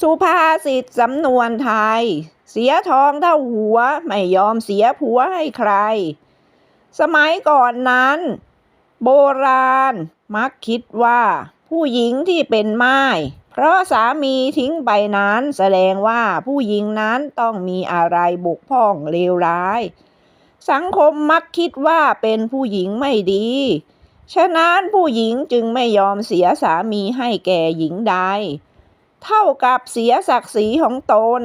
สุภาษิตสำนวนไทย เสียทองเท่าหัว ไม่ยอมเสียผัวให้ใคร สมัยก่อนนั้น โบราณมักคิดว่า ผู้หญิงที่เป็นไม้เพราะสามีทิ้งไปนั้นแสดงว่าผู้หญิงนั้นต้องมีอะไรบกพร่องเลวร้าย สังคมมักคิดว่าเป็นผู้หญิงไม่ดี ฉะนั้นผู้หญิงจึงไม่ยอมเสียสามีให้แก่หญิงใด เท่ากับเสียศักดิ์ศรีของตน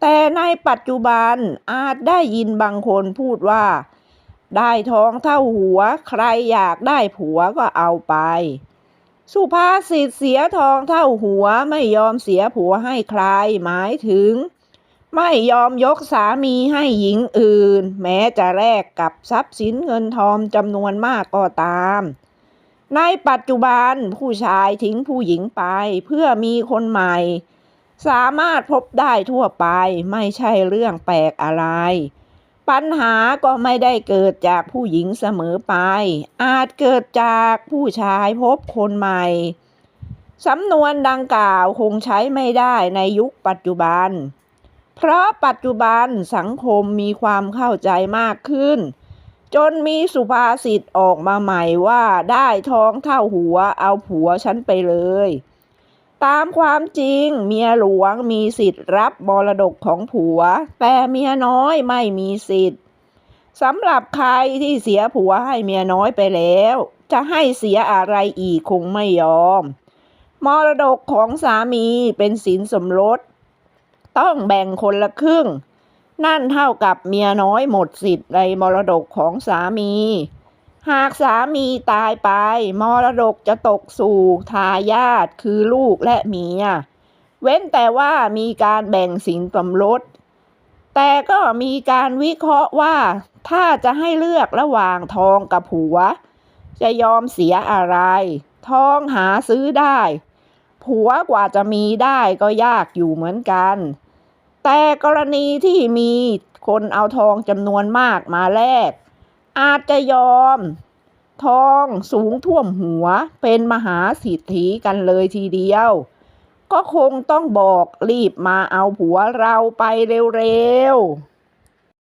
แต่ในปัจจุบันอาจได้ยินบางคนพูดว่า ได้ทองเท่าหัว ใครอยากได้ผัวก็เอาไป สุภาษิตเสียทองเท่าหัวไม่ยอมเสียผัวให้ใครหมายถึง ไม่ยอมยกสามีให้หญิงอื่น แม้จะแลกกับทรัพย์สินเงินทองจำนวนมากก็ตาม ในปัจจุบันผู้ชายทิ้งผู้หญิงไป เพื่อมีคนใหม่ สามารถพบได้ทั่วไปไม่ใช่เรื่องแปลกอะไร ปัญหาก็ไม่ได้เกิดจากผู้หญิงเสมอไป อาจเกิดจากผู้ชายพบคนใหม่สำนวนดังกล่าวคงใช้ไม่ได้ในยุคปัจจุบัน เพราะปัจจุบันสังคมมีความเข้าใจมากขึ้น จนมีสุภาษิตออกมาใหม่ว่าได้ท้องเท่าหัวเอาผัวฉันไปเลย ตามความจริงเมียหลวงมีสิทธิ์รับมรดกของผัว แต่เมียน้อยไม่มีสิทธิ์สำหรับใครที่เสียผัวให้เมียน้อยไปแล้ว จะให้เสียอะไรอีกคงไม่ยอม มรดกของสามีเป็นสินสมรส ต้องแบ่งคนละครึ่ง นั่นเท่ากับเมียน้อยหมดสิทธิ์ในมรดกของสามี หากสามีตายไป มรดกจะตกสู่ทายาทคือลูกและเมีย เว้นแต่ว่ามีการแบ่งสินสมรส แต่ก็มีการวิเคราะห์ว่า ถ้าจะให้เลือกระหว่างทองกับผัว จะยอมเสียอะไร ทองหาซื้อได้ ผัวกว่าจะมีได้ก็ยากอยู่เหมือนกัน แต่กรณีที่มีคนเอาทองจำนวนมากมาแลกอาจจะยอม ทองสูงท่วมหัวเป็นมหาสิทธิกันเลยทีเดียว ก็คงต้องบอกรีบมาเอาผัวเราไปเร็วๆ